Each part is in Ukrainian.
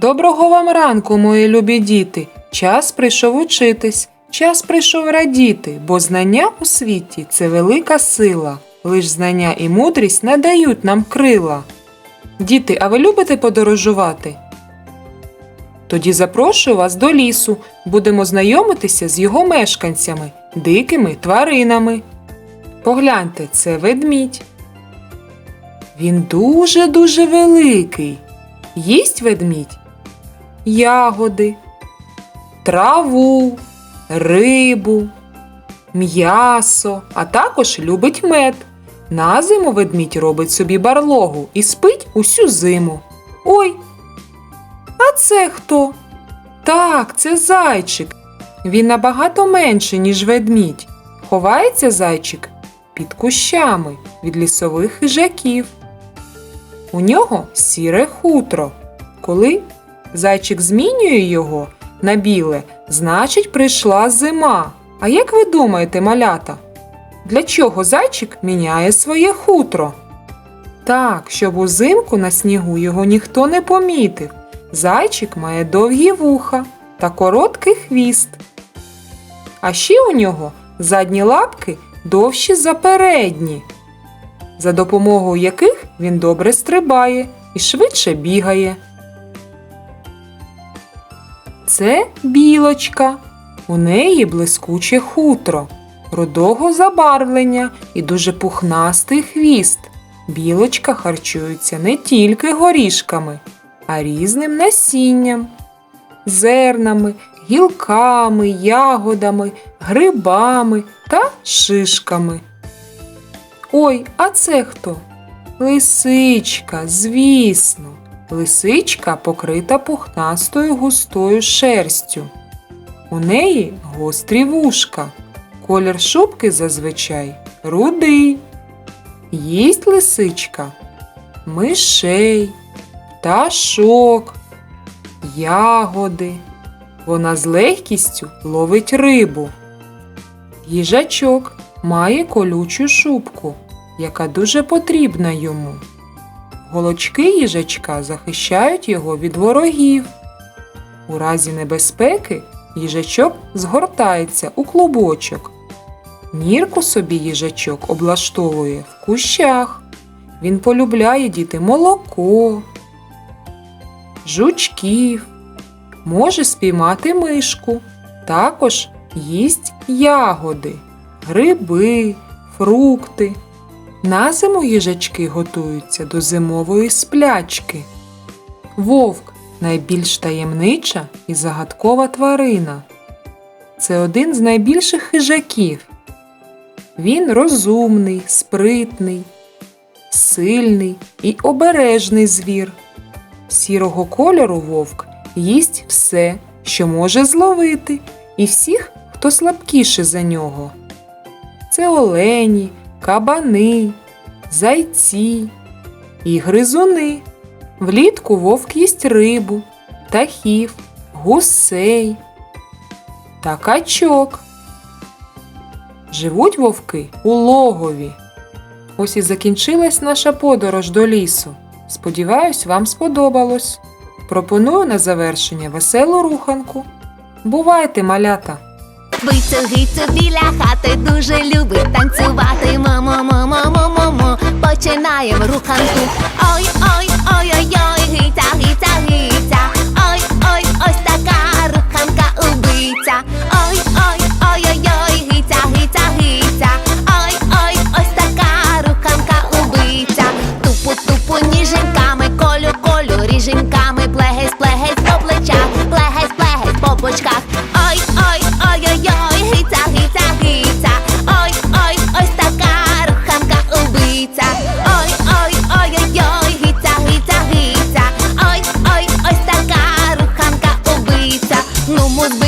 Доброго вам ранку, мої любі діти. Час прийшов учитись, час прийшов радіти, бо знання у світі це велика сила. Лиш знання і мудрість надають нам крила. Діти, а ви любите подорожувати? Тоді запрошую вас до лісу. Будемо знайомитися з його мешканцями, дикими тваринами. Погляньте, це ведмідь. Він дуже-дуже великий. Їсть ведмідь ягоди, траву, рибу, м'ясо, а також любить мед. На зиму ведмідь робить собі барлогу і спить усю зиму. Ой, а це хто? Так, це зайчик. Він набагато менший, ніж ведмідь. Ховається зайчик під кущами від лісових хижаків. У нього сіре хутро. Коли зайчик змінює його на біле, значить прийшла зима. А як ви думаєте, малята? Для чого зайчик міняє своє хутро? Так, щоб узимку на снігу його ніхто не помітив. Зайчик має довгі вуха та короткий хвіст. А ще у нього задні лапки довші за передні, за допомогою яких він добре стрибає і швидше бігає. Це білочка. У неї блискуче хутро, рудого забарвлення і дуже пухнастий хвіст. Білочка харчується не тільки горішками, а різним насінням, зернами, гілками, ягодами, грибами та шишками. Ой, а це хто? Лисичка, звісно. Лисичка покрита пухнастою густою шерстю. У неї гострі вушка. Колір шубки зазвичай рудий. Їсть лисичка мишей, пташок, ягоди. Вона з легкістю ловить рибу. Їжачок має колючу шубку, яка дуже потрібна йому. Голочки їжачка захищають його від ворогів. У разі небезпеки їжачок згортається у клубочок. Нірку собі їжачок облаштовує в кущах. Він полюбляє діти молоко, жучків, може спіймати мишку, також їсть ягоди, гриби, фрукти. На зиму їжачки готуються до зимової сплячки. Вовк найбільш таємнича і загадкова тварина. Це один з найбільших хижаків. Він розумний, спритний, сильний і обережний звір. Сірого кольору вовк їсть все, що може зловити, і всіх, хто слабкіше за нього. Це олені, кабани, зайці і гризуни. Влітку вовк їсть рибу, птахів, гусей та качок. Живуть вовки у логові. Ось і закінчилась наша подорож до лісу. Сподіваюсь, вам сподобалось. Пропоную на завершення веселу руханку. Бувайте, малята! Вицю біля хати дуже любить танцювати. Мамо, мамо, мамо, мамо, починаємо руханку. Ой, ой, ой, ой, ой, гиця, гиця, гиця. Ой, ой, ось така руханка убиця. Ой, ой, ой, ой, ой, гиця, гиця, гіця, Ой, ой, ось така руханка убиця. Тупу, тупу, ніженьками, колю, колю, ріженьками.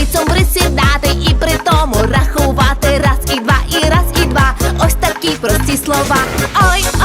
Потилицем присідати і при тому рахувати раз і два, і раз, і два. Ось такі прості слова. Ой.